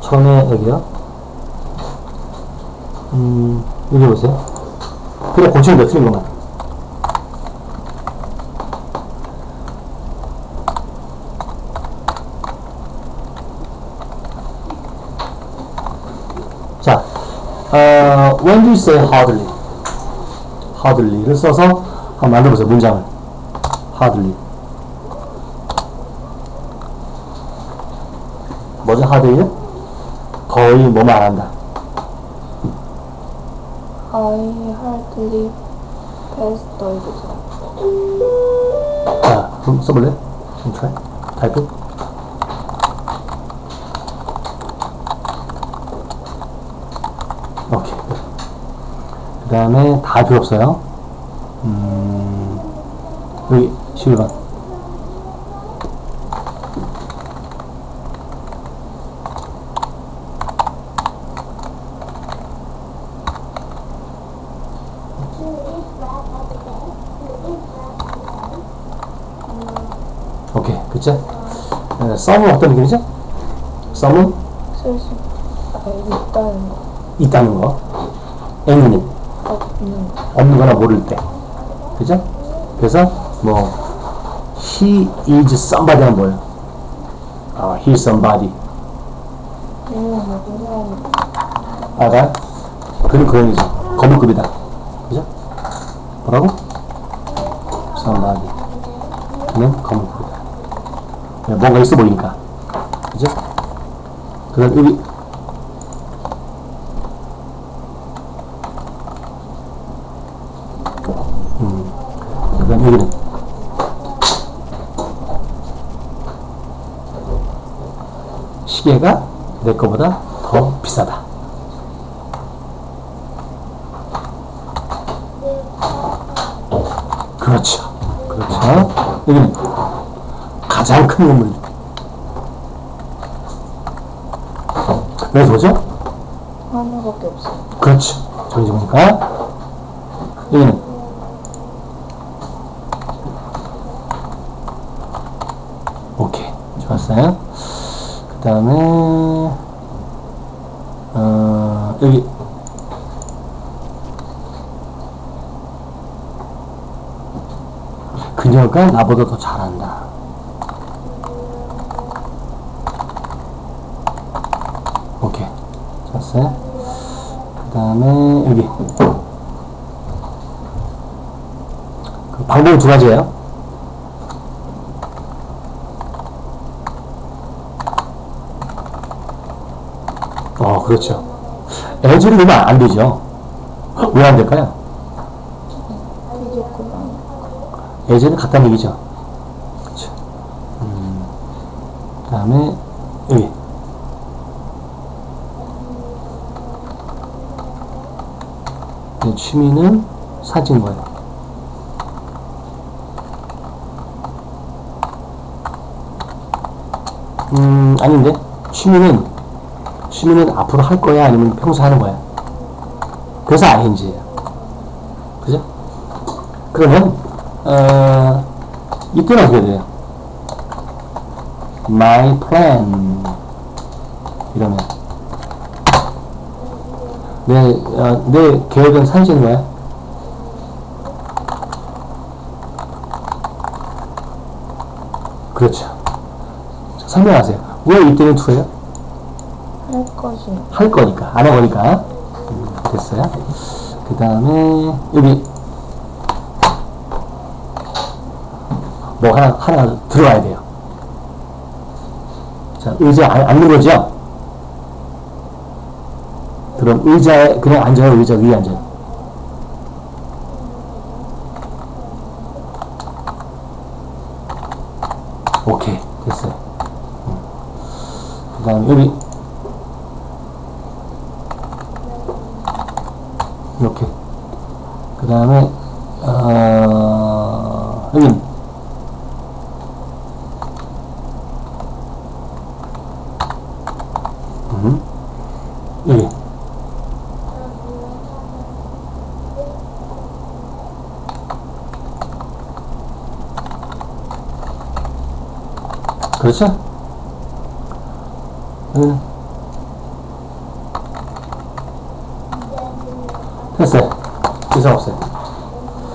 처음에 여기요. 음, 여기 보세요. 그래, 고치면 돼, 틀린 것만. 자, 어, when do you say hardly? hardly를 써서 한번 만들어보세요, 문장을. hardly. 뭐죠, hardly는? 거의 뭐만 안 한다. I hardly pass the exam. 자, 그럼 써볼래? 좀 try? 타이프? 오케이. 그 다음에 다 없어요. 음, 여기 11번. 오케이. 그치? 네, 썸은 어떤 느낌이죠? 썸은 쓸수 아, 있다는 거. 있다는 거. N은 없는 거. 없는 거나 모를 때. 그죠? 그래서, 뭐, he is somebody 하면 뭐예요? 아, he is somebody. 사람이 알아요? 그는 그형이죠. 거물급이다. 그죠? 뭐라고? somebody. 그는 거물급이다. 네, 뭔가 있어 보이니까. 그죠? 그 다음 여기. 음, 그 다음 여기는. 시계가 내 거보다 더 비싸다. 그렇죠. 그렇죠. 여기는 가장 큰 건물. 왜 도죠? 하나밖에 없어요. 그렇죠. 저기 보니까 여기는 오케이 좋았어요. 그 다음에 어, 여기 그녀가 나보다 더 잘한다. 오케이 좋았어요. 그 다음에 여기 그 방법이 두 가지예요. 어 그렇죠. 애즈를 넣으면 안 되죠. 왜 안 될까요? 예전에 갔다는 얘기죠. 그쵸. 음, 그 다음에, 여기. 내 취미는 사진 거예요. 음, 아닌데? 취미는, 취미는 앞으로 할 거야? 아니면 평소 하는 거야? 그래서 ING예요. 그죠? 그러면, 어, 이때는 어떻게 돼요? My plan. 이러면. 내, 어, 내 계획은 사라지는 거야? 그렇죠. 자, 설명하세요. 왜 이때는 투예요? 할 것이 할 거니까. 안할 거니까. 음, 됐어요. 그 다음에, 여기. 뭐 하나, 하나 들어와야 돼요. 자, 의자 안- 앉는 거죠? 그럼 의자에 그냥 앉아요? 의자 위에 앉아요? 오케이. 됐어요. 그 다음에 여기. 이렇게. 그렇죠? 응. 됐어요. 이상 없어요.